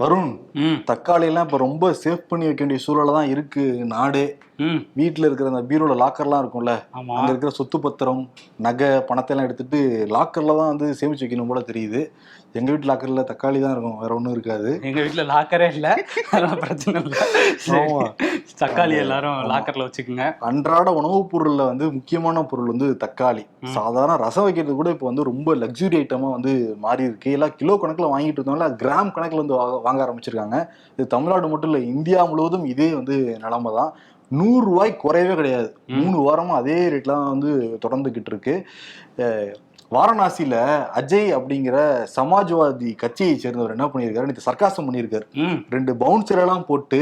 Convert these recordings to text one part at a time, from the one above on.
வருண் தக்காளி எல்லாம் இப்ப ரொம்ப சேஃப் பண்ணி வைக்க வேண்டிய சூழல தான் இருக்கு நாடு. வீட்டுல இருக்கிற அந்த பீரோல லாக்கர்லாம் இருக்கும்ல அங்க இருக்கிற சொத்து பத்திரம் நகை பணத்தை எல்லாம் எடுத்துட்டு லாக்கர்ல தான் வந்து சேமிச்சு வைக்கணும் போல தெரியுது. எங்க வீட்டு லாக்கர்ல தக்காளி தான் இருக்கும் வேற ஒண்ணும் இருக்காது. எங்க வீட்ல லாக்கரே இல்ல. அதெல்லாம் பிரச்சனை இல்ல. தக்காளி எல்லாரும் லாக்கர்ல வச்சுக்கோங்க. அன்றாட உணவுப் பொருள்ல வந்து முக்கியமான பொருள் வந்து தக்காளி. சாதாரண ரசம் வைக்கிறது கூட இப்போ வந்து ரொம்ப லக்ஸுரி ஐட்டமா வந்து மாறி இருக்கு எல்லாம் கிலோ கணக்குல வாங்கிட்டு இருந்தவங்கள கிராம் கணக்குல வந்து வாங்க ஆரம்பிச்சிருக்காங்க. இது தமிழ்நாடு மட்டும் இல்ல இந்தியா முழுவதும் இதே வந்து நிலைமை தான். நூறு ரூபாய் குறையவே கிடையாது. மூணு வாரமா அதே ரேட்ல தான் வந்து தொடர்ந்துகிட்டு இருக்கு. வாரணாசியில அஜய் அப்படிங்கிற சமாஜ்வாதி கட்சியை சேர்ந்தவர் என்ன பண்ணியிருக்காரு? நேற்று சர்க்காசம் பண்ணியிருக்காரு. ரெண்டு பவுன்சர் எல்லாம் போட்டு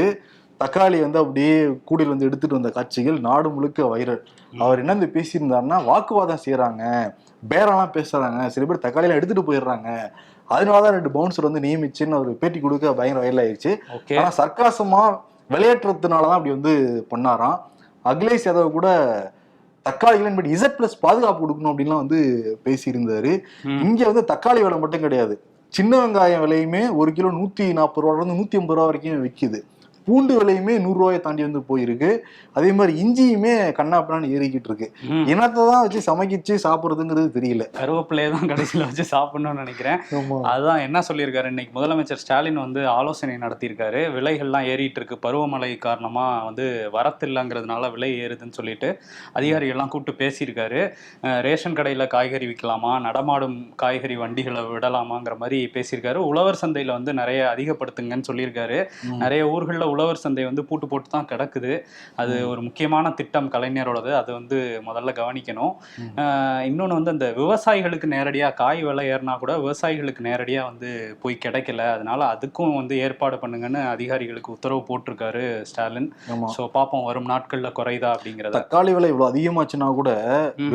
தக்காளி வந்து அப்படியே கூடையில் வந்து எடுத்துட்டு வந்த காட்சிகள் நாடு முழுக்க வைரல் அவர் என்ன வந்து பேசியிருந்தாருன்னா வாக்குவாதம் செய்யறாங்க பேரெல்லாம் பேசுறாங்க. சில பேர் தக்காளியெல்லாம் எடுத்துட்டு போயிடுறாங்க. அதனாலதான் ரெண்டு பவுன்சர் வந்து நியமிச்சுன்னு அவர் பேட்டி கொடுக்க பயங்கர வைரல் ஆயிடுச்சு ஓகே ஆனா சர்க்காசமா விளையாட்டுறதுனாலதான் அப்படி வந்து பண்ணாராம். அகிலேஷ் யாதவ் கூட தக்காளிகள் பட் இசட் பிளஸ் பாதுகாப்பு கொடுக்கணும் அப்படின்லாம் வந்து பேசியிருந்தாரு. இங்க வந்து தக்காளி விலை மட்டும் கிடையாது. சின்ன வெங்காயம் விலையுமே ஒரு கிலோ நூத்தி நாற்பது ரூபால இருந்து நூத்தி ஐம்பது ரூபா வரைக்கும் விக்குது. பூண்டு விலையுமே நூறு ரூபாயை தாண்டி வந்து போயிருக்கு. அதே மாதிரி இஞ்சியுமே கண்ணாப்பினான்னு ஏறிக்கிட்டு இருக்கு. இனத்தை தான் வச்சு சமைக்கிச்சு சாப்பிடுறதுங்கிறது தெரியல. கருவேப்பிலையை தான் கடைசியில வச்சு சாப்பிடணும்னு நினைக்கிறேன். அதுதான் என்ன சொல்லியிருக்காரு? இன்னைக்கு முதலமைச்சர் ஸ்டாலின் வந்து ஆலோசனை நடத்தியிருக்காரு. விலைகள்லாம் ஏறிட்டு இருக்கு பருவமழை காரணமா வந்து வரத்து இல்லைங்கிறதுனால விலை ஏறுதுன்னு சொல்லிட்டு அதிகாரிகள்லாம் கூப்பிட்டு பேசியிருக்காரு. ரேஷன் கடையில் காய்கறி விற்கலாமா? நடமாடும் காய்கறி வண்டிகளை விடலாமாங்கிற மாதிரி பேசியிருக்காரு. உழவர் சந்தையில் வந்து நிறைய அதிகப்படுத்துங்கன்னு சொல்லியிருக்காரு. நிறைய ஊர்களில் உழவர் சந்தை வந்து பூட்டு போட்டு தான் கிடக்குது. அது ஒரு முக்கியமான திட்டம் கலைஞரோடது. அதை வந்து முதல்ல கவனிக்கணும். இன்னொன்று வந்து அந்த விவசாயிகளுக்கு நேரடியாக காய் விலை ஏறினா கூட விவசாயிகளுக்கு நேரடியாக வந்து போய் கிடைக்கல. அதனால அதுக்கும் வந்து ஏற்பாடு பண்ணுங்கன்னு அதிகாரிகளுக்கு உத்தரவு போட்டிருக்காரு ஸ்டாலின். ஸோ பார்ப்போம் வரும் நாட்களில் குறையுதா அப்படிங்கிறத. தக்காளி விலை இவ்வளவு அதிகமாச்சுன்னா கூட.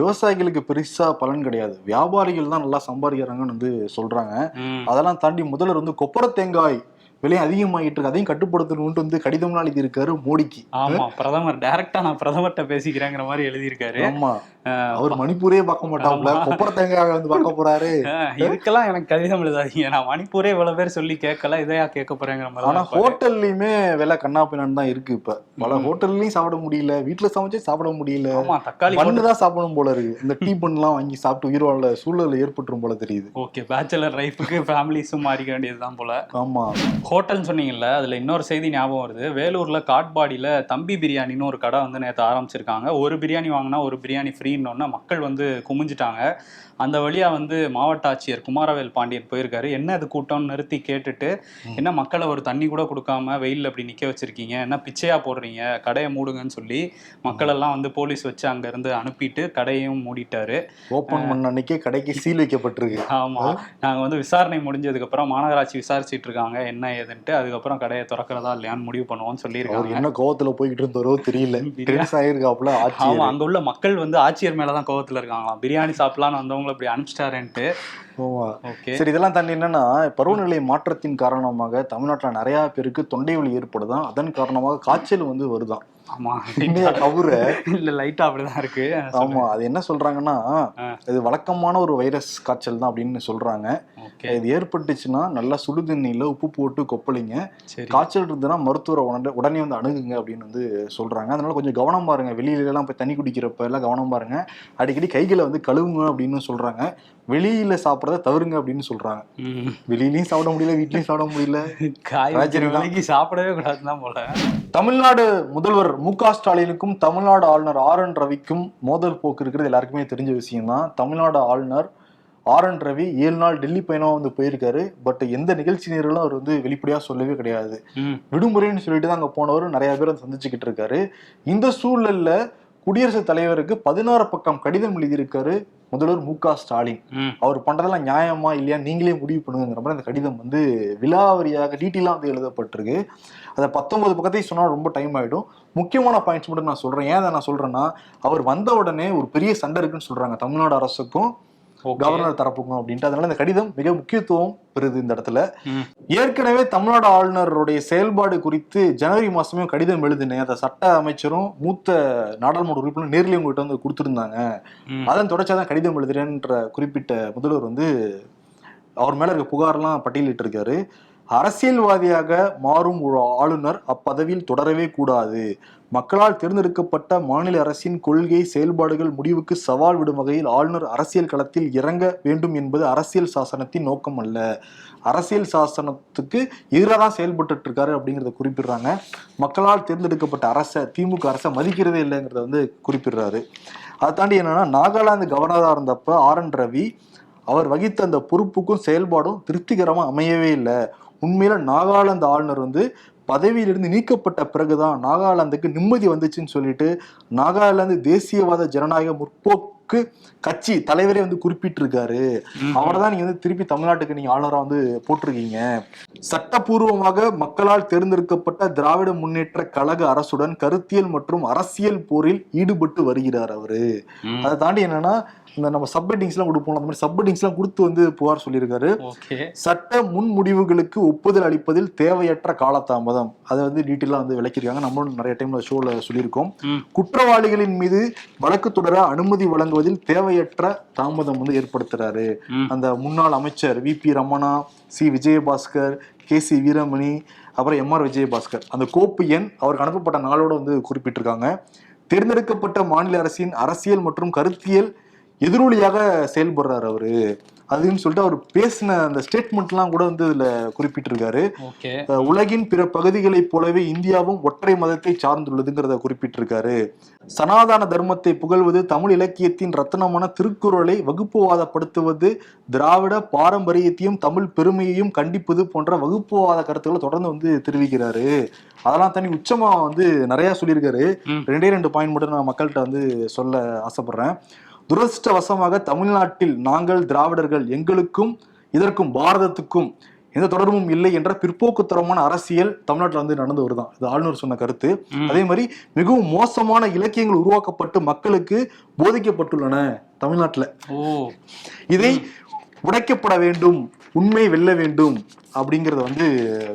விவசாயிகளுக்கு பெருசா பலன் கிடையாது. வியாபாரிகள் தான் நல்லா சம்பாதிக்கிறாங்கன்னு வந்து சொல்றாங்க. ம். அதெல்லாம் தாண்டி முதல்வர் வந்து கொப்பர தேங்காய் விலை அதிகமாகிட்டு இருக்கு. அதையும் கட்டுப்படுத்தணும்னு வந்து கடிதம்லாம் எழுதியிருக்காரு மோடிக்கு. ஆமா பிரதமர். டைரக்டா நான் பிரதமர்கிட்ட பேசிக்கிறேங்கிற மாதிரி எழுதியிருக்காரு. ஆமா. அவர் மணிப்பூரே பார்க்க மாட்டாப்ல ஆமா. கொப்பர தேங்காய் வந்து பார்க்க போறாரு. இதுக்கெல்லாம் எனக்கு கடிதம் எழுதாதீங்க. நான் மணிப்பூரே இவ்வளவு பேர் சொல்லி கேட்கல இதையா கேட்க போறேங்கிற மாதிரி ஆனா. ஹோட்டல்லையுமே விலை கண்ணாப்பினான்னு தான் இருக்கு இப்ப. பல. ஹோட்டல்லையும் சாப்பிட முடியல. வீட்டுல சமைச்சே சாப்பிட முடியல. தக்காளி பண்ணு தான் சாப்பிடணும் போல இருக்கு. இந்த டீ பண்ணலாம் வாங்கி சாப்பிட்டு உயிர் வாழ சூழல் ஏற்பட்டுரும் போல தெரியுது. ஓகே பேச்சுலர் லைஃபுக்கு ஃபேமிலிஸும் மாறிக்க வேண்டியதுதான் போல. ஆமா. ஹோட்டல்னு சொன்னீங்கல்ல அதுல இன்னொரு செய்தி ஞாபகம் வருது. வேலூர்ல காட்பாடியில தம்பி பிரியாணின்னு ஒரு கடை வந்து நேற்று ஆரம்பிச்சிருக்காங்க. ஒரு பிரியாணி வாங்கினா ஒரு பிரியாணி ஃப்ரீன்னு மக்கள் வந்து குமிஞ்சிட்டாங்க. அந்த வழியா வந்து மாவட்ட ஆட்சியர் குமாரவேல் பாண்டியன் போயிருக்காரு. என்ன அது கூட்டம்னு நிறுத்தி கேட்டுட்டு என்ன மக்களை ஒரு தண்ணி கூட கொடுக்காம வெயில்ல அப்படி நிக்க வச்சிருக்கீங்க? என்ன பிச்சையா போடுறீங்க? கடையை மூடுங்கன்னு சொல்லி மக்கள் எல்லாம் வந்து போலீஸ் வச்சு அங்க இருந்து அனுப்பிட்டு கடையையும் மூடிட்டாரு. ஓபன் பண்ண அன்னைக்கே கடைக்கு சீல் வைக்கப்பட்டிருக்கு. ஆமா. நாங்க வந்து விசாரணை முடிஞ்சதுக்கு அப்புறம் மாநகராட்சி விசாரிச்சிட்டு இருக்காங்க. என்ன ஏதுன்ட்டு அதுக்கப்புறம் கடையை திறக்கிறதா இல்லையான்னு முடிவு பண்ணுவோம்னு சொல்லியிருக்காங்க. என்ன கோவத்துல போய்கிட்டு இருந்தாரோ தெரியல டென்ஸ் ஆயிருக்காப்ல ஆமா அங்க உள்ள மக்கள் வந்து ஆட்சியர் மேலதான் கோவத்துல இருக்காங்களாம். பிரியாணி சாப்பிடலாம்னு வந்தவங்களை இப்படி அனுப்பிச்சிட்டாருன்ட்டு. சரி இதெல்லாம் தாண்டி என்னன்னா பருவநிலை மாற்றத்தின் காரணமாக தமிழ்நாட்டுல நிறைய பேருக்கு தொண்டை வலி ஏற்படுதான். அதன் காரணமாக காய்ச்சல் வந்து வருதாம் ஆமா கவுர இல்ல லைட்டா அப்படிதான் இருக்கு. ஆமா அது என்ன சொல்றாங்கன்னா. இது வழக்கமான ஒரு வைரஸ் காய்ச்சல் தான் அப்படின்னு சொல்றாங்க. இது ஏற்பட்டுச்சுன்னா நல்லா சுடு தண்ணியில உப்பு போட்டு கொப்பளிங்க. காய்ச்சல் இருந்ததுன்னா மருத்துவரை உடனே உடனே வந்து அணுகுங்க அப்படின்னு வந்து சொல்றாங்க. அதனால கொஞ்சம் கவனம் பாருங்க. வெளியில எல்லாம் போய் தண்ணி குடிக்கிறப்ப எல்லாம் கவனம் பாருங்க. அடிக்கடி கைகளை வந்து கழுவுங்க அப்படின்னு சொல்றாங்க. வெளியில சாப்பிட்றத தவிருங்க அப்படின்னு சொல்றாங்க. வெளியிலயும் சாப்பிட முடியல வீட்லயும் சாப்பிட முடியல. காய் ராஜினி வைக்கிற தான். விலைக்கு சாப்பிடவே கூடாதுதான் போல. தமிழ்நாடு முதல்வர் மு க ஸ்டாலினுக்கும் தமிழ்நாடு ஆளுநர் ஆர் என் ரவிக்கும் மோதல் போக்கு இருக்கிறது எல்லாருக்குமே தெரிஞ்ச விஷயம் தான் தமிழ்நாடு ஆளுநர் ஆர் என் ரவி ஏழு நாள் டெல்லி பயணம் வந்து போயிருக்காரு. பட் எந்த நிகழ்ச்சி நேரலும் அவர் வந்து வெளிப்படையா சொல்லவே கிடையாது. விடுமுறைன்னு சொல்லிட்டு தான் அங்க போனவர் நிறைய பேர் சந்திச்சுக்கிட்டு இருக்காரு. இந்த சூழல்ல குடியரசுத் தலைவருக்கு பதினாறு பக்கம் கடிதம் எழுதியிருக்காரு முதல்வர் மு க ஸ்டாலின். அவர் பண்றதெல்லாம் நியாயமா இல்லையா? நீங்களே முடிவு பண்ணுங்கிற மாதிரி அந்த கடிதம் வந்து விலாவரியாக டீட்டெயிலாக வந்து எழுதப்பட்டிருக்கு. அதை பத்தொன்பது பக்கத்தையும் சொன்னா ரொம்ப டைம் ஆயிடும். முக்கியமான பாயிண்ட்ஸ் மட்டும் நான் சொல்றேன். ஏன் அதை நான் சொல்றேன்னா அவர் வந்த உடனே ஒரு பெரிய சண்டை இருக்குன்னு சொல்றாங்க தமிழ்நாடு அரசுக்கும். கவர்னர் தரப்புக்கும் அப்படின்ட்டு. அதனால இந்த கடிதம் மிக முக்கியத்துவம் பெறுது இந்த இடத்துல. ஏற்கனவே தமிழ்நாடு ஆளுநருடைய செயல்பாடு குறித்து ஜனவரி மாசமே கடிதம் எழுதினேன். அதை சட்ட அமைச்சரும் மூத்த நாடாளுமன்ற உறுப்பினர் நேர்லயும் உங்ககிட்ட வந்து கொடுத்துருந்தாங்க. அதன் தொடர்ச்சியாக தான் கடிதம் எழுதுறேன்ற குறிப்பிட்ட முதல்வர் வந்து அவர் மேல இருக்க புகார்லாம் பட்டியலிட்டு இருக்காரு அரசியல்வாதியாக மாறும் ஒரு ஆளுநர் அப்பதவியில் தொடரவே கூடாது. மக்களால் தேர்ந்தெடுக்கப்பட்ட மாநில அரசின் கொள்கை செயல்பாடுகள் முடிவுக்கு சவால் விடும் வகையில் ஆளுநர் அரசியல் களத்தில் இறங்க வேண்டும் என்பது அரசியல் சாசனத்தின் நோக்கம் அல்ல. அரசியல் சாசனத்துக்கு எதிராக தான் செயல்பட்டு இருக்காரு அப்படிங்கிறத குறிப்பிடுறாங்க. மக்களால் தேர்ந்தெடுக்கப்பட்ட அரசை திமுக அரசை மதிக்கிறதே இல்லைங்கிறத வந்து குறிப்பிடுறாரு. அதை தாண்டி என்னன்னா நாகாலாந்து கவர்னராக இருந்தப்ப ஆர் என் ரவி அவர் வகித்த அந்த பொறுப்புக்கும் செயல்பாடும் திருப்திகரமாக அமையவே இல்லை. உண்மையில நாகாலாந்து ஆளுநர் வந்து பதவியிலிருந்து நீக்கப்பட்ட பிறகுதான் நாகாலாந்துக்கு நிம்மதி வந்துச்சுன்னு சொல்லிட்டு நாகாலாந்து தேசியவாத ஜனநாயக முற்போக்கு கட்சி தலைவரே வந்து குறிப்பிட்டிருக்காரு. அவரை தான் நீங்க வந்து திருப்பி தமிழ்நாட்டுக்கு நீங்க ஆளுநரா வந்து போட்டிருக்கீங்க. சட்டப்பூர்வமாக மக்களால் தேர்ந்தெடுக்கப்பட்ட திராவிட முன்னேற்ற கழக அரசுடன் கருத்தியல் மற்றும் அரசியல் போரில் ஈடுபட்டு வருகிறார் அவரு. அதை தாண்டி என்னன்னா இந்த நம்ம சப்ஹெட்டிங்ஸ் எல்லாம் கொடுப்போம் அந்த மாதிரி சப்ஹெட்டிங்ஸ் எல்லாம் கொடுத்து வந்து புகார் சொல்லியிருக்காரு. சட்ட முன்முடிவுகளுக்கு ஒப்புதல் அளிப்பதில் தேவையற்ற காலதாமதம். அதை வந்து டீட்டெயிலாக வந்து விளக்கியிருக்காங்க. நம்மளும் நிறைய டைம்ல ஷோல சொல்லியிருக்கோம். குற்றவாளிகளின் மீது வழக்கு தொடர அனுமதி வழங்குவதில் தேவையற்ற தாமதம் வந்து ஏற்படுத்துறாரு. அந்த முன்னாள் அமைச்சர் V P Ramana C Vijayabaskar K C Veeramani அப்புறம் எம் ஆர் விஜயபாஸ்கர். அந்த கோப்பு எண் அவருக்கு அனுப்பப்பட்ட நாளோட வந்து குறிப்பிட்டிருக்காங்க. தேர்ந்தெடுக்கப்பட்ட மாநில அரசின் அரசியல் மற்றும் கருத்தியல் எதிரொலியாக செயல்படுறாரு அவரு. அதுன்னு சொல்லிட்டு அவர் பேசின அந்த ஸ்டேட்மெண்ட்லாம் கூட வந்து இதுல குறிப்பிட்டிருக்காரு. உலகின் பிற பகுதிகளைப் போலவே இந்தியாவும் ஒற்றை மதத்தை சார்ந்துள்ளதுங்கிறத குறிப்பிட்டிருக்காரு. சனாதன தர்மத்தை புகழ்வது தமிழ் இலக்கியத்தின் ரத்தனமான திருக்குறளை வகுப்புவாதப்படுத்துவது திராவிட பாரம்பரியத்தையும் தமிழ் பெருமையையும் கண்டிப்பது போன்ற வகுப்புவாத கருத்துக்களை தொடர்ந்து வந்து தெரிவிக்கிறாரு. அதெல்லாம் தனி உச்சமா வந்து நிறைய சொல்லியிருக்காரு. ரெண்டே ரெண்டு பாயிண்ட் மட்டும் நான் மக்கள்கிட்ட வந்து சொல்ல ஆசைப்படுறேன். துரதிருஷ்டவசமாக தமிழ்நாட்டில் நாங்கள் திராவிடர்கள் எங்களுக்கும் இதற்கும் பாரதத்துக்கும் எந்த தொடர்பும் இல்லை என்ற பிற்போக்குத்தரமான அரசியல் தமிழ்நாட்டில் வந்து நடந்து வருதான் இது ஆளுநர் சொன்ன கருத்து. அதே மாதிரி மிகவும் மோசமான இலக்கியங்கள் உருவாக்கப்பட்டு மக்களுக்கு போதிக்கப்பட்டுள்ளன தமிழ்நாட்டில். ஓ. இதை உடைக்கப்பட வேண்டும். உண்மை வெல்ல வேண்டும் அப்படிங்கறத வந்து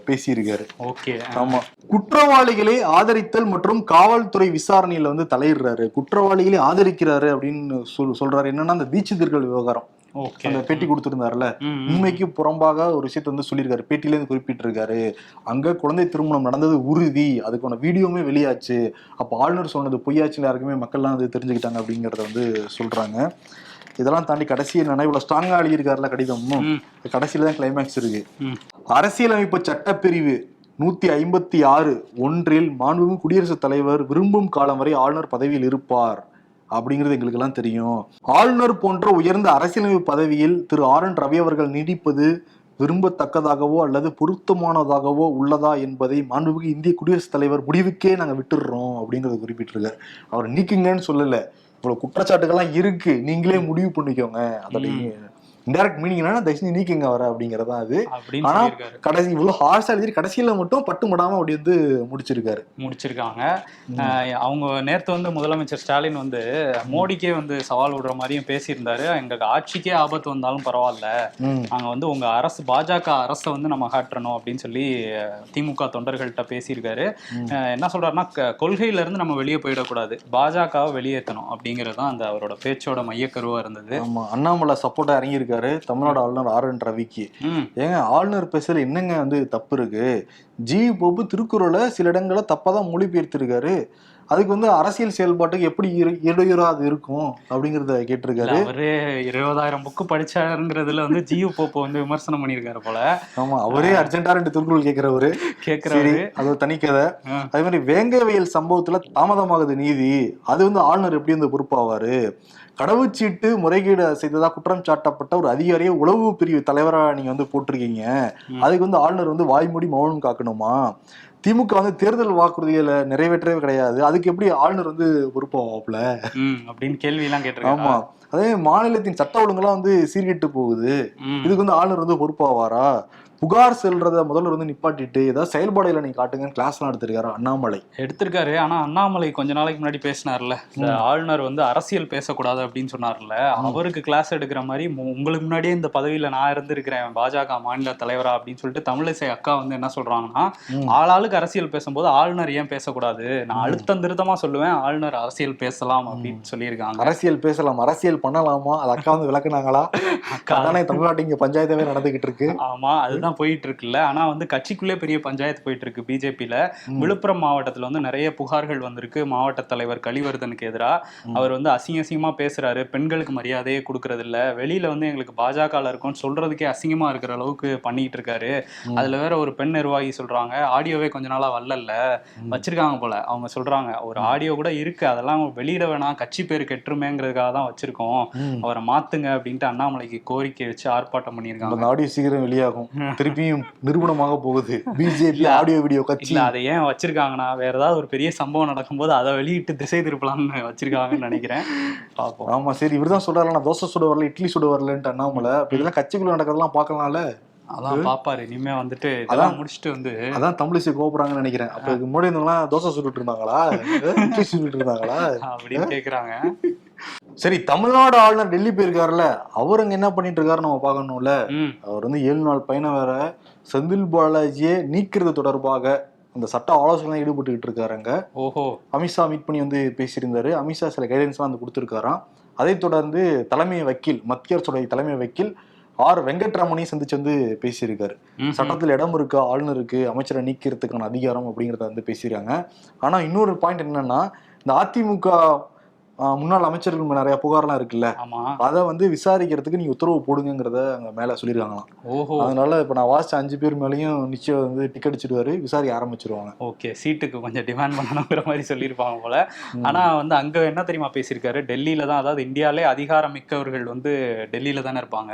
பேசியிருக்காரு. ஓகே. ஆமா. குற்றவாளிகளை ஆதரித்தல் மற்றும் காவல்துறை விசாரணையில வந்து தலையிடுறாரு. குற்றவாளிகளை ஆதரிக்கிறாரு அப்படின்னு சொல் சொல்றாரு. என்னன்னா அந்த தீட்சிதர்கள் விவகாரம். ஓகே. அந்த பேட்டி கொடுத்திருந்தாருல. உண்மைக்கு புறம்பாக ஒரு விஷயத்தை வந்து சொல்லியிருக்காரு. பேட்டியில இருந்து குறிப்பிட்டிருக்காரு. அங்க குழந்தை திருமணம் நடந்தது உறுதி. அதுக்கான வீடியோவுமே வெளியாச்சு. அப்ப ஆளுநர் சொன்னது பொய்யாச்சுன்னு யாருக்குமே மக்கள்லாம் வந்து தெரிஞ்சுக்கிட்டாங்க அப்படிங்கறத வந்து சொல்றாங்க. இதெல்லாம் தாண்டி கடைசி நினைவுல ஸ்ட்ராங்கா எழுதியிருக்காருல கடிதம். கடைசியில தான் கிளைமேக்ஸ் இருக்கு. அரசியலமைப்பு சட்டப்பிரிவு நூத்தி ஐம்பத்தி ஆறு ஒன்றில் மாண்புமிகு குடியரசுத் தலைவர் விரும்பும் காலம் வரை ஆளுநர் பதவியில் இருப்பார் அப்படிங்கிறது எங்களுக்கு எல்லாம் தெரியும். ஆளுநர் போன்ற உயர்ந்த அரசியலமைப்பு பதவியில் திரு ஆர் என் ரவி அவர்கள் நீடிப்பது விரும்பத்தக்கதாகவோ அல்லது பொருத்தமானதாகவோ உள்ளதா என்பதை மாண்புமிகு இந்திய குடியரசுத் தலைவர் முடிவுக்கே நாங்க விட்டுடுறோம் அப்படிங்கறத குறிப்பிட்டிருக்காரு. அவர் நீக்குங்கன்னு சொல்லல. இவ்வளவு குற்றச்சாட்டுகள்லாம் இருக்கு. நீங்களே முடிவு பண்ணிக்கோங்க. அதோட இன்டைரக்ட் மீனிங் என்னன்னா தயவு செஞ்சு நீக்குங்க வர அப்படிங்கறதா அது. ஆனா கடைசி இவ்வளவு ஹார்ஷா எழுதி கடைசியில மட்டும் பட்டு மடாம அப்படி வந்து முடிச்சிருக்காரு. முடிச்சிருக்காங்க. அவங்க நேத்து வந்து முதலமைச்சர் ஸ்டாலின் வந்து மோடிக்கே வந்து சவால் விடுற மாதிரியும் பேசியிருந்தாரு. எங்களுக்கு ஆட்சிக்கே ஆபத்து வந்தாலும் பரவாயில்ல. ம். நாங்க வந்து உங்க அரசு பாஜக அரசை வந்து நம்ம காட்டுறணும் அப்படின்னு சொல்லி திமுக தொண்டர்கள்ட்ட பேசியிருக்காரு. என்ன சொல்றாருன்னா கொள்கையில இருந்து நம்ம வெளியே போயிடக்கூடாது. பாஜகவை வெளியேற்றணும் அப்படிங்கிறது தான் அந்த அவரோட பேச்சோட மையக்கருவா இருந்தது. அண்ணாமலை சப்போர்ட்டா இறங்கியிருக்காரு. தமிழ்நாடு ஆளுநர் ஆர் என் ரவிக்கு. ஏங்க ஆளுநர் பேசல என்னங்க வந்து தப்பு இருக்கு? ஜி. போப்பு திருக்குறளை சில இடங்களை தப்பா தான் மொழிபெயர்த்திருக்காரு. அதுக்கு வந்து அரசியல் செயல்பாட்டுக்கு எப்படி இடையூறா அது இருக்கும் அப்படிங்கறத கேட்டிருக்காரு. அவரு இருபதாயிரம் புக்கு படிச்சாருங்கிறதுல வந்து ஜியு போப்போ வந்து விமர்சனம் பண்ணியிருக்காரு போல. ஆமா அவரே அர்ஜென்டா ரெண்டு திருக்குறள் கேட்கிறவரு சரி கேக்குறாரு அது ஒரு தனி கதை. அதே மாதிரி வேங்கவியல் சம்பவத்துல தாமதமாகுது நீதி. அது வந்து ஆளுநர் எப்படி வந்து பொறுப்பாவாரு? கடவுச்சீட்டு முறைகேடு செய்ததா குற்றம் சாட்டப்பட்ட ஒரு அதிகாரியை உளவு பிரிவு தலைவரா நீங்க வந்து போட்டிருக்கீங்க. அதுக்கு வந்து ஆளுநர் வந்து வாய்மூடி மௌனம் காக்கணுமா? திமுக வந்து தேர்தல் வாக்குறுதிகளை நிறைவேற்றவே கிடையாது. அதுக்கு எப்படி ஆளுநர் வந்து பொறுப்பாவாப்ல அப்படின்னு கேள்வி எல்லாம் ஆமா. அதே மாநிலத்தின் சட்ட ஒழுங்கெல்லாம் வந்து சீர்கெட்டு போகுது. இதுக்கு வந்து ஆளுநர் வந்து பொறுப்பாவாரா? புகார் செல்றத முதல்ல வந்து நிப்பாட்டிட்டு ஏதாவது செயல்பாடுகளை நீங்க காட்டுங்கன்னு கிளாஸ்லாம் எடுத்திருக்காரு அண்ணாமலை. எடுத்திருக்காரு. ஆனா அண்ணாமலை கொஞ்ச நாளைக்கு முன்னாடி பேசினார்ல. இந்த ஆளுநர் வந்து அரசியல் பேசக்கூடாது அப்படின்னு சொன்னார்ல. அவருக்கு கிளாஸ் எடுக்கிற மாதிரி உங்களுக்கு முன்னாடியே இந்த பதவியில நான் இருந்திருக்கிறேன் பாஜக மாநில தலைவரா? அப்படின்னு சொல்லிட்டு தமிழிசை அக்கா வந்து என்ன சொல்றாங்கன்னா. ஆளாளுக்கு அரசியல் பேசும்போது ஆளுநர் ஏன் பேசக்கூடாது? நான் அழுத்தம் திருத்தமா சொல்லுவேன் ஆளுநர் அரசியல் பேசலாம் அப்படின்னு சொல்லியிருக்காங்க. அரசியல் பேசலாம். அரசியல் பண்ணலாமா? அது அக்கா வந்து விளக்குனாங்களா? அக்கா. அதானே தமிழ்நாட்டு இங்க பஞ்சாயத்தாவே நடந்துகிட்டு இருக்கு. ஆமா அதுதான் தான் போயிட்டு இருக்குல்ல ஆனா வந்து கட்சிக்குள்ளே பெரிய பஞ்சாயத்து போயிட்டு இருக்கு பிஜேபியில விழுப்புரம் மாவட்டத்துல வந்து நிறைய புகார்கள் வந்திருக்கு. மாவட்ட தலைவர் கலிவர்தனுக்கு எதிராக அவர் வந்து அசிங்க அசிங்கமா பேசுறாரு. பெண்களுக்கு மரியாதையே கொடுக்கறது இல்ல வெளியில வந்து எங்களுக்கு பாஜக இருக்கும்னு சொல்றதுக்கே அசிங்கமா இருக்கிற அளவுக்கு பண்ணிட்டு இருக்காரு. அதுல வேற ஒரு பெண் நிர்வாகி சொல்றாங்க. ஆடியோவே கொஞ்ச நாளா வரல வச்சிருக்காங்க போல. அவங்க சொல்றாங்க. ஒரு ஆடியோ கூட இருக்கு. அதெல்லாம் வெளியிட வேணாம் கட்சி பேர் கெட்டுருமேங்கிறதுக்காக தான் வச்சிருக்கோம். அவரை மாத்துங்க அப்படின்ட்டு அண்ணாமலைக்கு கோரிக்கை வச்சு ஆர்ப்பாட்டம் பண்ணியிருக்காங்க. ஆடியோ சீக்கிரம் வெளியாகும். திருப்பியும் நிரூபணமாக போகுது. பிஜேபி ஆடியோ வீடியோ கட்சி. அதை ஏன் வச்சிருக்காங்கன்னா வேற ஏதாவது ஒரு பெரிய சம்பவம் நடக்கும்போது அதை வெளியிட்டு திசை திருப்பலாம்னு வச்சிருக்காங்கன்னு நினைக்கிறேன். பார்ப்போம். ஆமா சரி இவர்தான் சொல்றாரு நான் தோசை சுட வரல இட்லி சுட வரலன்ட்டு அண்ணாமலை. இதெல்லாம் கட்சிக்குள்ள நடக்கிறதெல்லாம் பார்க்கலாம்ல? அதான் பாப்பாரு இனிமே வந்துட்டு இதெல்லாம் முடிச்சுட்டு வந்து அதான் தமிழிசை கோபுறாங்கன்னு நினைக்கிறேன். அப்ப இதுக்கு முன்னாடி இருந்தவங்களாம் தோசை சுட்டுட்டு இருந்தாங்களா? இட்லி சுட்டுட்டு இருந்தாங்களா? அப்படின்னு கேக்குறாங்க. சரி தமிழ்நாடு ஆளுநர் டெல்லி போயிருக்காருல்ல அவர் அங்க என்ன பண்ணிட்டு இருக்காரு நம்ம பார்க்கணும்ல? ம். அவர் வந்து ஏழு நாள் பயணம் வேற செந்தில் பாலாஜியை நீக்கிறது தொடர்பாக அந்த சட்ட ஆலோசனை ஈடுபட்டுக்கிட்டு இருக்காருங்க. ஓஹோ. அமித்ஷா மீட் பண்ணி வந்து பேசியிருந்தாரு. அமித்ஷா சில கைடன்ஸ்லாம் வந்து கொடுத்துருக்காராம். அதைத் தொடர்ந்து தலைமை வக்கீல் மத்திய அரசுடைய தலைமை வக்கீல் ஆர். வெங்கட்ரமணி சந்திச்சு வந்து பேசியிருக்காரு. சட்டத்தில் இடம் இருக்கா ஆளுநருக்கு அமைச்சரை நீக்கிறதுக்கான அதிகாரம் அப்படிங்கிறத வந்து பேசியிருக்காங்க. ஆனா இன்னொரு பாயிண்ட் என்னன்னா இந்த அதிமுக முன்னாள் அமைச்சர்கள் நிறைய புகார்லாம் இருக்குல்ல. ஆமா. அதை வந்து விசாரிக்கிறதுக்கு நீங்க உத்தரவு போடுங்கிறத அங்க மேல சொல்லியிருக்காங்களாம் ஓஹோ. அதனால இப்ப நான் வாசிச்ச அஞ்சு பேர் மேலயும் நிச்சயம் வந்து டிக்கெட் அடிச்சிடுவாரு விசாரிக்க ஆரம்பிச்சிருவாங்க. ஓகே சீட்டுக்கு கொஞ்சம் டிமாண்ட் பண்ணணுங்கிற மாதிரி சொல்லியிருப்பாங்க போல. ஆனா வந்து அங்க என்ன தெரியுமா பேசியிருக்காரு? டெல்லியில தான் அதாவது இந்தியாலே அதிகாரம் மிக்கவர்கள் வந்து டெல்லியில தானே இருப்பாங்க.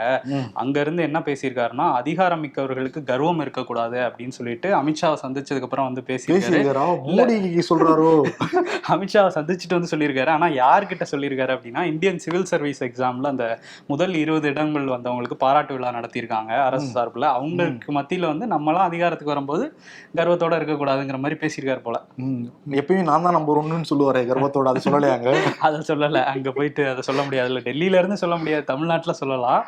அங்க இருந்து என்ன பேசியிருக்காருன்னா அதிகாரம் மிக்கவர்களுக்கு கர்வம் இருக்கக்கூடாது அப்படின்னு சொல்லிட்டு அமித்ஷாவை சந்திச்சதுக்கு அப்புறம் வந்து பேசியிருக்காரு. மோடிக்கு சொல்றாரோ? அமித்ஷாவை சந்திச்சுட்டு வந்து சொல்லியிருக்காரு. ஆனா யார்கிட்ட சொல்லியிருக்காரு அப்படின்னா இந்தியன் சிவில் சர்வீஸ் எக்ஸாம்ல அந்த முதல் இருபது இடங்கள் வந்தவங்களுக்கு பாராட்டு விழா நடத்தியிருக்காங்க அரசு சார்பில். அவங்களுக்கு மத்தியில வந்து நம்மளாம் அதிகாரத்துக்கு வரும்போது கர்வத்தோட இருக்கக்கூடாதுங்கிற மாதிரி பேசியிருக்காரு போல. எப்பயும் நான் தான் நம்பர் ஒன்னுன்னு சொல்லுவாரு கர்வத்தோட அதை சொல்லலையாங்க அதை சொல்லல. அங்க போயிட்டு அதை சொல்ல முடியாதுல்ல டெல்லியில இருந்து சொல்ல முடியாது. தமிழ்நாட்டுல சொல்லலாம்.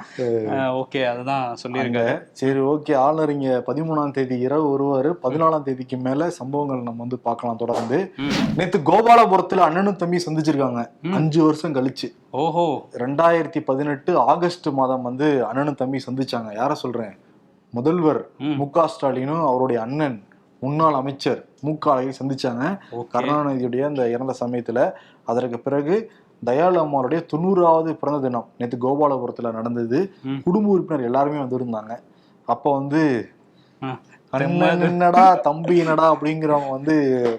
ஓகே. அதுதான் சொல்லியிருக்காரு. சரி ஓகே. ஆளுநர் இங்க பதிமூணாம் தேதி இரவு வருவாரு பதினாலாம் தேதிக்கு மேல சம்பவங்கள் நம்ம வந்து பார்க்கலாம் தொடர்ந்து. நேத்து கோபாலபுரத்துல அண்ணனும் தம்பி சந்திச்சிருக்காங்க. அஞ்சு வருஷம் கழிச்சு. ஓஹோ. ரெண்டாயிரத்தி பதினெட்டு ஆகஸ்ட் மாதம் வந்து அண்ணனும் தம்பி சந்திச்சாங்க. யார சொல்றேன்? முதல்வர் ம். க ஸ்டாலினும் அவருடைய அண்ணன் முன்னாள் அமைச்சர் மு க சந்திச்சாங்க. கருணாநிதியுடைய அந்த இறந்த சமயத்துல. அதற்கு பிறகு தயாளு அம்மாவுடைய தொண்ணூறாவது பிறந்த தினம் நேற்று கோபாலபுரத்துல நடந்தது. குடும்ப உறுப்பினர் எல்லாருமே வந்திருந்தாங்க அப்ப வந்து என்னடா தம்பி என்னடா அப்படிங்கிறவங்க வந்து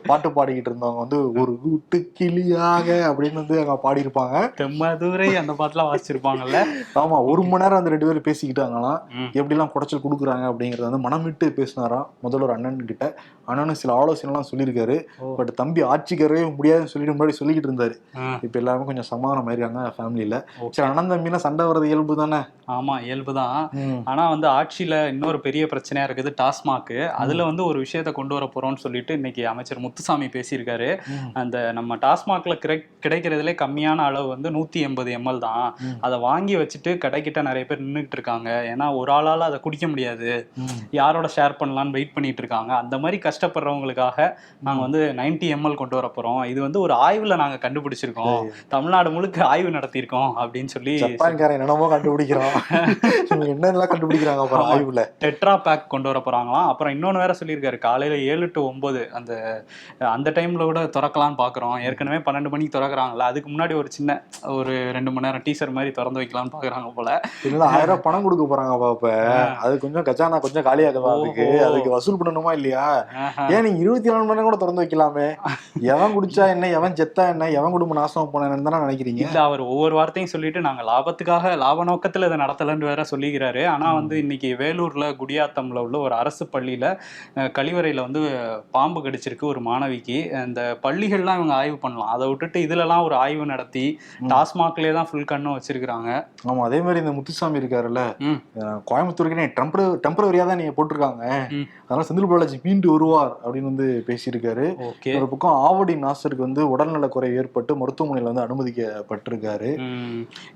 பாட்டு பாடிக்கிட்டு இருந்தவங்க வந்து ஒரு கூட்டு கிளியாக அப்படின்னு வந்து அங்க பாடியிருப்பாங்க. தெம்மதுரை அந்த பாட்டுலாம் வாசிச்சிருப்பாங்கல்ல? ஆமா ஒரு மணி நேரம் அந்த ரெண்டு பேரும் பேசிக்கிட்டாங்களாம். ம். எப்படிலாம் குடைச்சல் கொடுக்குறாங்க அப்படிங்கறத வந்து மனமிட்டு பேசினாராம் முதல்வர் அண்ணன் கிட்ட. அண்ணனும் சில ஆலோசனை எல்லாம் சொல்லியிருக்காரு. பட் தம்பி ஆட்சிக்கரவே முடியாதுன்னு சொல்லிட்டு முன்னாடி சொல்லிக்கிட்டு இருந்தாரு. இப்ப எல்லாருமே கொஞ்சம் சமாதானம் ஆயிருக்காங்க ஃபேமிலியில. சரி அண்ணன் தம்பினா சண்டை வர்றது இயல்பு தானே? ஆமா இயல்புதான் ஆனா வந்து ஆட்சியில இன்னொரு பெரிய பிரச்சனையா இருக்குது டாஸ்மாக். அதுல வந்து ஒரு விஷயத்த கொண்டு வர போறோம்னு சொல்லிட்டு இன்னைக்கு அமைச்சர் முத்துசாமி பேசியிருக்காரு. அந்த நம்ம டாஸ்மாக்ல கிடை- கிடைக்கிறதுலே கம்மியான அளவு வந்து நூத்தி எண்பது எம்எல் தான். அதை வாங்கி வச்சுட்டு கடைக்கிட்ட நிறைய பேர் நின்றுட்டு இருக்காங்க. ஏன்னா ஒரு ஆளால அதை குடிக்க முடியாது. யாரோட ஷேர் பண்ணலாம்னு வெயிட் பண்ணிட்டு இருக்காங்க. அந்த மாதிரி கஷ்டப்படுறவங்களுக்காக நாங்க வந்து 90 எம்எல் கொண்டு வர போறோம். இது வந்து ஒரு ஆய்வுல நாங்க கண்டுபிடிச்சிருக்கோம். தமிழ்நாடு முழுக்க ஆய்வு நடத்தியிருக்கோம் அப்படின்னு சொல்லி ஜப்பான்காரன் என்னென்னமோ கண்டுபிடிக்கிறான். இவங்க என்னென்னலாம் கண்டுபிடிக்கிறாங்க அப்புறம். ஆய்வுல? டெட்ரா பேக் கொண்டு வர போறாங்களாம். அப்புறம் இன்னொன்னு வேற சொல்லியிருக்காரு. காலையில ஏழு டு ஒன்பது அந்த அந்த டைம்ல கூட திறக்கலாம்னு பாக்குறோம். ஏற்கனவே பன்னெண்டு மணிக்கு திறக்கறாங்கல்ல அதுக்கு முன்னாடி ஒரு சின்ன ஒரு ரெண்டு மணி நேரம் டீசர் மாதிரி திறந்து வைக்கலாம்னு பாக்குறாங்க போல. இல்ல ஆயிரம் ரூபாய் பணம் கொடுக்க போறாங்க அப்ப அது கொஞ்சம் கஜானா கொஞ்சம் காலியாகுதா அதுக்கு. அதுக்கு வசூல் பண்ணணுமா இல்லையா. ஏன் நீங்க இருபத்தி நாலு மணி நேரம் கூட திறந்து வைக்கலாமே? எவன் குடிச்சா என்ன எவன் செத்தா என்ன எவன் குடும்பம் நாசம் போனேன்னு தானே நினைக்கிறீங்க? இல்ல அவர் ஒவ்வொரு வார்த்தையும் சொல்லிட்டு நாங்க லாபத்துக்காக லாப நோக்கத்துல இதை நடத்தலன்னு வேற சொல்லிக்கிறாரு. ஆனா வந்து இன்னைக்கு வேலூர்ல குடியாத்தம்ல உள்ள ஒரு அரசு பள்ளியில கழிவறையில வந்து பாம்பு கடிச்சிருக்கு ஒரு மாணவிக்கு. அந்த பள்ளிகள்லாம் இவங்க ஆய்வு பண்ணலாம். அதை விட்டுட்டு இதுலலாம் ஒரு ஆய்வு நடத்தி டாஸ்மாக்லயே தான் ஃபுல் கண்ணும் வச்சிருக்காங்க ஆமா அதே மாதிரி இந்த முத்துசாமி இருக்காருல்ல கோயம்புத்தூருக்கு டெம்பர டெம்பரவரியா தான் நீங்க போட்டிருக்காங்க. அதனால செந்தில் பாலாஜி மீண்டு வருவார் அப்படின்னு வந்து பேசியிருக்காரு. ஒரு பக்கம் ஆவடி நாசருக்கு வந்து உடல்நலக் குறை ஏற்பட்டு மருத்துவமனையில வந்து அனுமதிக்கப்பட்டிருக்காரு.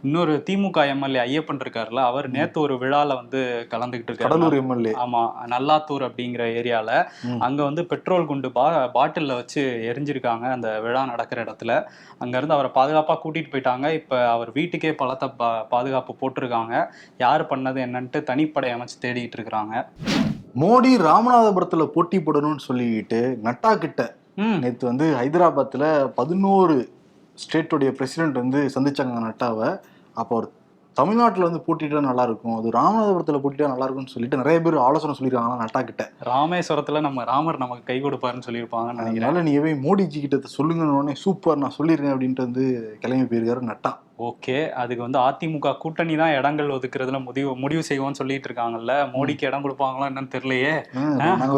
இன்னொரு திமுக எம்எல்ஏ ஐயப்பன் இருக்காருல்ல அவர் நேத்து ஒரு விழால வந்து கலந்துகிட்டு இருக்காரு. கடலூர் எம்எல்ஏ. ஆமா நல்லாத்தூர் ஆத்தூர் அப்படிங்கிற ஏரியால ம். அங்க வந்து பெட்ரோல் குண்டு பா பாட்டில்ல வச்சு எரிஞ்சிருக்காங்க அந்த விழா நடக்கிற இடத்துல. அங்க இருந்து அவரை பாதுகாப்பா கூட்டிட்டு போயிட்டாங்க. இப்ப அவர் வீட்டுக்கே பலத்த பா பாதுகாப்பு போட்டிருக்காங்க. யார் பண்ணது என்னன்ட்டு தனிப்படை அமைச்சு தேடிட்டு இருக்கிறாங்க. மோடி ராமநாதபுரத்துல போட்டி போடணும்னு சொல்லிட்டு நட்டா கிட்ட நேத்து வந்து ஹைதராபாத்ல பதினோரு ஸ்டேட்டோடைய பிரசிடென்ட் வந்து சந்திச்சாங்க நட்டாவை. அப்போ அவர் தமிழ்நாட்டுல வந்து போட்டிட்டா நல்லா இருக்கும் அது ராமநாதபுரத்துல போட்டிட்டா நல்லா இருக்கும்னு சொல்லிட்டு நிறைய பேர் ஆலோசனை சொல்லியிருக்காங்களா நட்டா கிட்ட ராமேஸ்வரத்துல நம்ம ராமர் நமக்கு கை கொடுப்பாருன்னு சொல்லியிருப்பாங்கன்னு நினைக்கிறேன். அதனால நீ போய் மோடிஜி கிட்ட சொல்லுங்கன்னு உடனே சூப்பர் நான் சொல்லிருக்கேன் அப்படின்ட்டு வந்து கிளம்பி போயிருக்காரு நட்டா. ஓகே. அதுக்கு வந்து அதிமுக கூட்டணி தான் இடங்கள் ஒதுக்குறதுல முடிவு முடிவு செய்வோம்னு சொல்லிட்டு இருக்காங்கல்ல. மோடிக்கு இடம் கொடுப்பாங்களோ என்னன்னு தெரியலையே.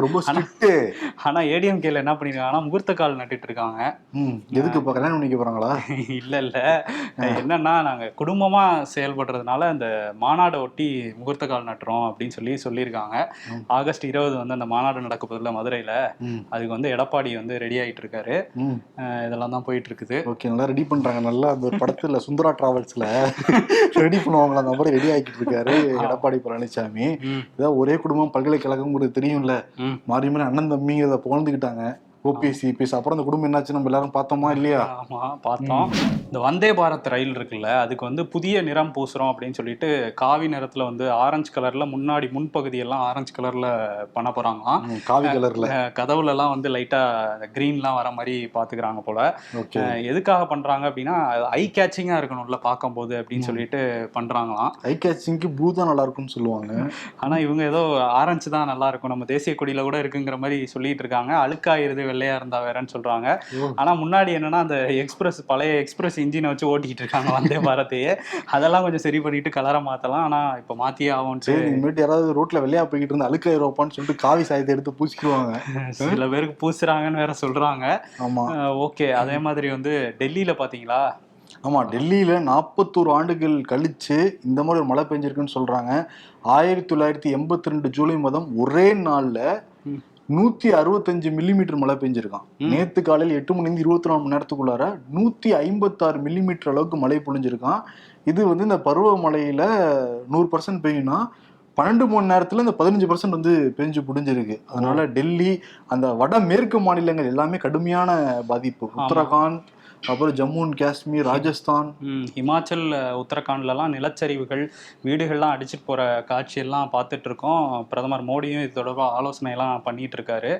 ரொம்ப ஆனா ஏடிஎம்கேல என்ன பண்ணிருக்காங்கன்னா முகூர்த்த கால் நட்டுட்டு இருக்காங்க. எதுக்கு இப்ப கல்யாணம் பண்ணிக்க போறாங்களா? இல்ல இல்ல. என்னன்னா நாங்க குடும்பமா செயல்படுறதுனால அந்த மாநாடை ஒட்டி முகூர்த்த கால் நட்டுறோம் அப்படின்னு சொல்லி சொல்லியிருக்காங்க. ஆகஸ்ட் இருபது வந்து அந்த மாநாடு நடக்க போதில்ல மதுரையில. அதுக்கு வந்து எடப்பாடி வந்து ரெடி ஆயிட்டு இருக்காரு. இதெல்லாம் தான் போயிட்டு இருக்குது. ஓகே நல்லா ரெடி பண்றாங்க. நல்லா அந்த படத்துல சுந்தரா டிராவல்ஸ்ல ரெடி பண்ணுவாங்களா? அந்த மாதிரி ரெடி ஆக்கிட்டு இருக்காரு எடப்பாடி பழனிசாமி. இதான் ஒரே குடும்பம் பல்கலைக்கழகம் தெரியும்ல. ம். மாறி மாறி அண்ணன் தம்பிங்க புகழ்ந்துக்கிட்டாங்க ஓபிஎஸ் சிபிஎஸ் அப்புறம் அந்த குடும்பம் என்னாச்சு? நம்ம எல்லாரும் பார்த்தோமா இல்லையா? ஆமா பார்த்தோம். இந்த வந்தே பாரத் ரயில் இருக்குல்ல அதுக்கு வந்து புதிய நிறம் பூசுறோம் அப்படின்னு சொல்லிட்டு காவி நிறத்துல வந்து ஆரஞ்சு கலர்ல முன்னாடி முன்பகுதி எல்லாம் ஆரஞ்சு கலர்ல பண்ண போறாங்களாம். காவி கலர்ல. கதவுல எல்லாம் வந்து லைட்டா கிரீன்லாம் வர மாதிரி பாத்துக்கிறாங்க போல. எதுக்காக பண்றாங்க அப்படின்னா ஐ கேச்சிங்கா இருக்கணும்ல பார்க்கும்போது அப்படின்னு சொல்லிட்டு பண்றாங்களாம். ஐ கேச்சிங்க்கு ப்ளூ தான் நல்லா இருக்கும்னு சொல்லுவாங்க. ஆனா இவங்க ஏதோ ஆரஞ்சு தான் நல்லா இருக்கும். நம்ம தேசிய கொடியில கூட இருக்குங்கிற மாதிரி சொல்லிட்டு இருக்காங்க. அழுக்காயிருது வெள்ளையா இருந்தா வேறன்னு சொல்றாங்க. ஆனா முன்னாடி என்னன்னா அந்த எக்ஸ்பிரஸ் பழைய எக்ஸ்பிரஸ் இன்ஜினை வச்சு ஓட்டிக்கிட்டு இருக்காங்க வந்தே பாரத்தையே அதெல்லாம் கொஞ்சம் சரி பண்ணிட்டு கலரை மாத்தலாம். ஆனா இப்ப மாத்தியே ஆகும்ட்டு இனிமேட்டு யாராவது ரோட்ல வெள்ளையா போய்கிட்டு இருந்தா அழுக்காயிருவாப்பான்னு சொல்லிட்டு காவி சாயத்தை எடுத்து பூசிக்குவாங்க சில பேருக்கு பூசுறாங்கன்னு வேற சொல்றாங்க. ஆமா. ஓகே. அதே மாதிரி வந்து டெல்லியில பாத்தீங்களா? ஆமா டெல்லியில நாற்பத்தோரு ஆண்டுகள் கழிச்சு இந்த மாதிரி ஒரு மழை பெஞ்சிருக்குன்னு சொல்றாங்க. ஆயிரத்தி தொள்ளாயிரத்தி எண்பத்தி ரெண்டு ஜூலை மாதம் ஒரே நாள்ல. நூத்தி அறுபத்தஞ்சு மில்லிமீட்டர் மழை பெஞ்சிருக்கான். நேத்து காலையில் எட்டு மணி இருபத்தி நாலு மணி நேரத்துக்குள்ளார நூத்தி ஐம்பத்தாறு மில்லிமீட்டர் அளவுக்கு மழை பொழிஞ்சிருக்கான் இது வந்து இந்த பருவமழையில நூறு பர்சன்ட் பெய்யும்னா பன்னெண்டு மணி நேரத்துல இந்த பதினஞ்சு பர்சன்ட் வந்து பெஞ்சு முடிஞ்சிருக்கு அதனால டெல்லி அந்த வட மேற்கு மாநிலங்கள் எல்லாமே கடுமையான பாதிப்பு. உத்தரகாண்ட் அப்புறம் ஜம்மு அண்ட் காஷ்மீர் ராஜஸ்தான். அஹ், உத்தரகாண்ட்லலாம் நிலச்சரிவுகள் வீடுகள்லாம் அடிச்சிட்டு போற காட்சியெல்லாம் பார்த்துட்டு இருக்கோம் பிரதமர் மோடியும் இது தொடர்பாக ஆலோசனை எல்லாம் பண்ணிட்டு இருக்காரு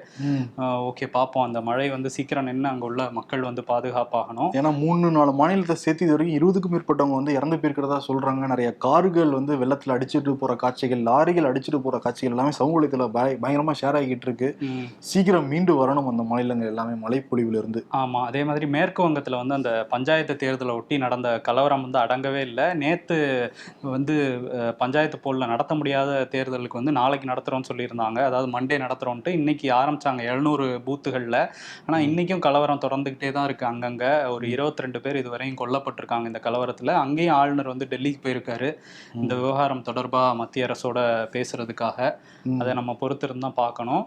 ஓகே பார்ப்போம். அந்த மழை வந்து சீக்கிரம் நின்று அங்க உள்ள மக்கள் வந்து பாதுகாப்பாகணும். ஏன்னா மூணு நாலு மாநிலத்தை சேர்த்து இது வரைக்கும் இருபதுக்கும் மேற்பட்டவங்க வந்து இறந்து போயிருக்கிறதா சொல்றாங்க. நிறைய கார்கள் வந்து வெள்ளத்துல அடிச்சிட்டு போற காட்சிகள் லாரிகள் அடிச்சிட்டு போற காட்சிகள் எல்லாமே சமூக வலைத்துல பய- பயங்கரமா ஷேர் ஆகிட்டு இருக்கு சீக்கிரம் மீண்டு வரணும் அந்த மாநிலங்கள் எல்லாமே மழைப்பொழிவுல இருந்து ஆமா அதே மாதிரி மேற்கு வங்கத்துல வந்து அந்த பஞ்சாயத்து தேர்தலை ஒட்டி நடந்த கலவரம் வந்து அடங்கவே இல்லை. நேத்து வந்து பஞ்சாயத்து போல்ல நடத்த முடியாத தேர்தலுக்கு வந்து நாளைக்கு நடத்துறோம்னு சொல்லியிருந்தாங்க. அதாவது மண்டே நடத்துறோம்ட்டு இன்னைக்கு ஆரம்பிச்சாங்க எழுநூறு பூத்துகள்ல. ஆனா இன்னைக்கும் கலவரம் தொடர்ந்துகிட்டே தான் இருக்கு அங்கங்க. ஒரு இருபத்தி ரெண்டு பேர் இதுவரையும் கொல்லப்பட்டிருக்காங்க இந்த கலவரத்துல. அங்கேயும் ஆளுநர் வந்து டெல்லிக்கு போயிருக்காரு. இந்த விவகாரம் தொடர்பா மத்திய அரசோட பேசுறதுக்காக. ம். அதை நம்ம பொறுத்திருந்து தான் பார்க்கணும்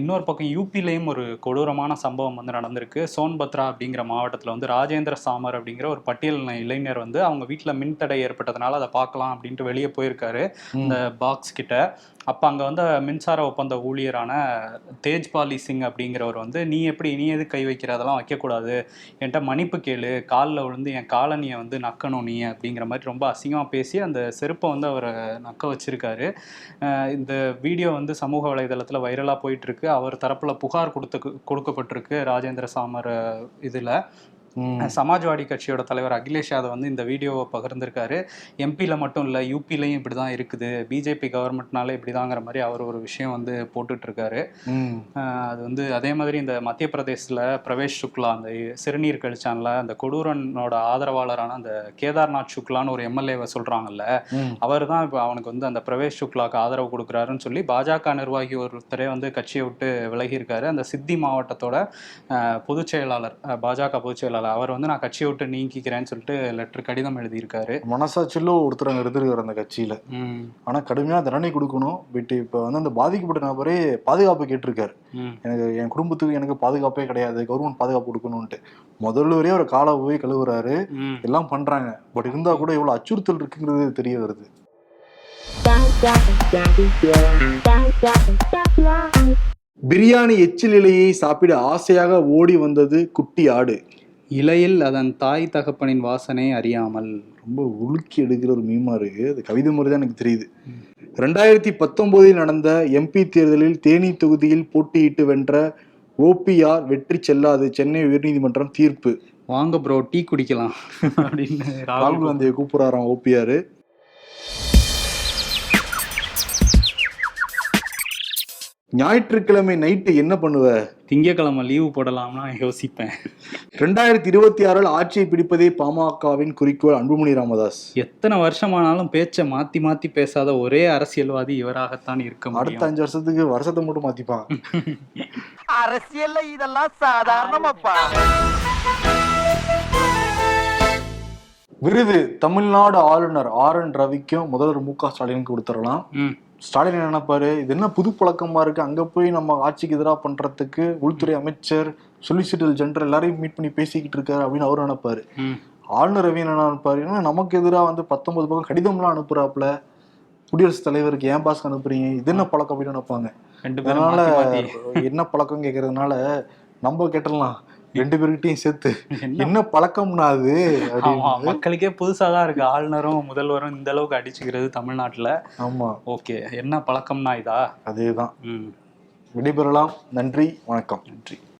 இன்னொரு பக்கம் யூபிலையும் ஒரு கொடூரமான சம்பவம் வந்து நடந்திருக்கு. சோன்பத்ரா அப்படிங்கிற மாவட்டத்தில் வந்து ராஜேந்திர சாமர் அப்படிங்கிற ஒரு பட்டியல் இளைஞர் வந்து அவங்க வீட்டில் மின்தடை ஏற்பட்டதுனால அதை பார்க்கலாம் அப்படின்ட்டு வெளியே போயிருக்காரு. இந்த பாக்ஸ் கிட்ட அப்போ அங்கே வந்து மின்சார ஒப்பந்த ஊழியரான தேஜ்பாலி சிங் அப்படிங்கிறவர் வந்து நீ எப்படி நீ எது கை வைக்கிற? அதெல்லாம் வைக்கக்கூடாது. என்கிட்ட மன்னிப்பு கேளு. காலில் விழுந்து என் காலனியை வந்து நக்கணும் நீ அப்படிங்கிற மாதிரி ரொம்ப அசிங்கமாக பேசி அந்த செருப்பை வந்து அவரை நக்க வச்சிருக்காரு. இந்த வீடியோ வந்து சமூக வலைதளத்தில் வைரலாக போயிட்டு இருக்கு அவர் தரப்பில் புகார் கொடுத்து கொடுக்கப்பட்டிருக்கு ராஜேந்திர சாமர் இதில். சமாஜ்வாடி கட்சியோட தலைவர் அகிலேஷ் யாதவ் வந்து இந்த வீடியோவை பகிர்ந்திருக்காரு. எம்பியில் மட்டும் இல்லை யூபிலையும் இப்படி தான் இருக்குது. பிஜேபி கவர்மெண்ட்னால இப்படிதாங்கிற மாதிரி அவர் ஒரு விஷயம் வந்து போட்டுட்டு இருக்காரு அது வந்து அதே மாதிரி இந்த மத்திய பிரதேசில் பிரவேஷ் சுக்லா அந்த சிறுநீர் கழிச்சான்ல அந்த கொடூரனோட ஆதரவாளரான அந்த கேதார்நாத் சுக்லான்னு ஒரு எம்எல்ஏவை சொல்றாங்கல்ல ம். அவர் தான் இப்போ அவனுக்கு வந்து அந்த பிரவேஷ் சுக்லாக்கு ஆதரவு கொடுக்குறாருன்னு சொல்லி பாஜக நிர்வாகி ஒருத்தரே வந்து கட்சியை விட்டு விலகி இருக்காரு அந்த சித்தி மாவட்டத்தோட பொதுச் செயலாளர் பாஜக பொதுச் செயலாளர் அவர் வந்து நான் கட்சியை விட்டு நீக்கிக்கிறேன்னு சொல்லிட்டு லெட்டர் கடிதம் எழுதியிருக்காரு. மனசாட்சியில ஒருத்தர் இருந்திருக்காரு அந்த கட்சியில. ம், ஆனா கடுமையா தண்டனை கொடுக்கணும். பட் இப்ப வந்து அந்த பாதிக்கப்பட்ட நபரே பாதுகாப்பு கேட்டிருக்காரு. எனக்கு என் குடும்பத்துக்கு எனக்கு பாதுகாப்பே கிடையாது கவர்மெண்ட் பாதுகாப்பு கொடுக்கணும்ட்டு முதல்வரே ஒரு காலை போய் கழுவுறாரு. எல்லாம் பண்றாங்க. பட் இருந்தா கூட இவ்வளவு அச்சுறுத்தல் இருக்குங்கிறது தெரிய வருது. பிரியாணி எச்சில் இலையை சாப்பிட ஆசையாக ஓடி வந்தது குட்டி ஆடு. இலையில் அதன் தாய் தகப்பனின் வாசனை அறியாமல். ரொம்ப உலுக்கி எடுக்கிற ஒரு மீமா இருக்கு. அது கவிதை முறை தான் எனக்கு தெரியுது. ரெண்டாயிரத்தி பத்தொன்பதில் நடந்த எம்பி தேர்தலில் தேனி தொகுதியில் போட்டியிட்டு வென்ற ஓபிஆர் வெற்றி செல்லாது சென்னை உயர்நீதிமன்றம் தீர்ப்பு. வாங்க ப்ரோ டீ குடிக்கலாம். அப்படின்னு ராகுல் காந்தியை கூப்பிடுறாராம் ஓபிஆர் ஞாயிற்றுக்கிழமை நைட்டு என்ன பண்ணுவ? திங்கக்கிழமை லீவு போடலாம்னா யோசிப்பேன். ரெண்டாயிரத்தி இருபத்தி ஆறில் ஆட்சியை பிடிப்பதே பாமகவின் குறிக்கோள் அன்புமணி ராமதாஸ். எத்தனை வருஷமானாலும் பேச்சை மாத்தி மாத்தி பேசாத ஒரே அரசியல்வாதி இவராகத்தான் இருக்க அடுத்த அஞ்சு வருஷத்துக்கு வருஷத்தை மட்டும் மாத்திப்பான். அரசியல்ல இதெல்லாம் சாதாரணமாப்பா. விருது தமிழ்நாடு ஆளுநர் ஆர் என் ரவிக்கும் முதல்வர் மு க ஸ்டாலினுக்கு கொடுத்துடலாம். ம், ஸ்டாலின் என்ன நினைப்பாரு? இது என்ன புது பழக்கமா இருக்கு? அங்க போய் நம்ம ஆட்சிக்கு எதிராக பண்றதுக்கு உள்துறை அமைச்சர் சொலிசிட்டர் ஜெனரல் எல்லாரையும் மீட் பண்ணி பேசிக்கிட்டு இருக்காரு அப்படின்னு அவரு நினைப்பாரு. ஆளுநர் ரவி என்ன நினைப்பாரு? ஏன்னா நமக்கு எதிராக வந்து பத்தொன்பது பக்கம் கடிதம்லாம் அனுப்புறாப்புல. குடியரசுத் தலைவருக்கு ஏன் பாஸ்க்கு அனுப்புறீங்க? இது என்ன பழக்கம் அப்படின்னு நினைப்பாங்க. அதனால என்ன பழக்கம் கேட்கறதுனால நம்ம கேட்டலாம் ரெண்டு பேர்கிட்டயும் சேர்த்து. என்ன? பழக்கம்னா அது. மக்களுக்கே புதுசா தான் இருக்கு. ஆளுநரும் முதல்வரும் இந்த அளவுக்கு அடிச்சுக்கிறது தமிழ்நாட்டுல. ஆமா. ஓகே என்ன பழக்கம்னா இதா? அதேதான். விடைபெறலாம். நன்றி வணக்கம். நன்றி.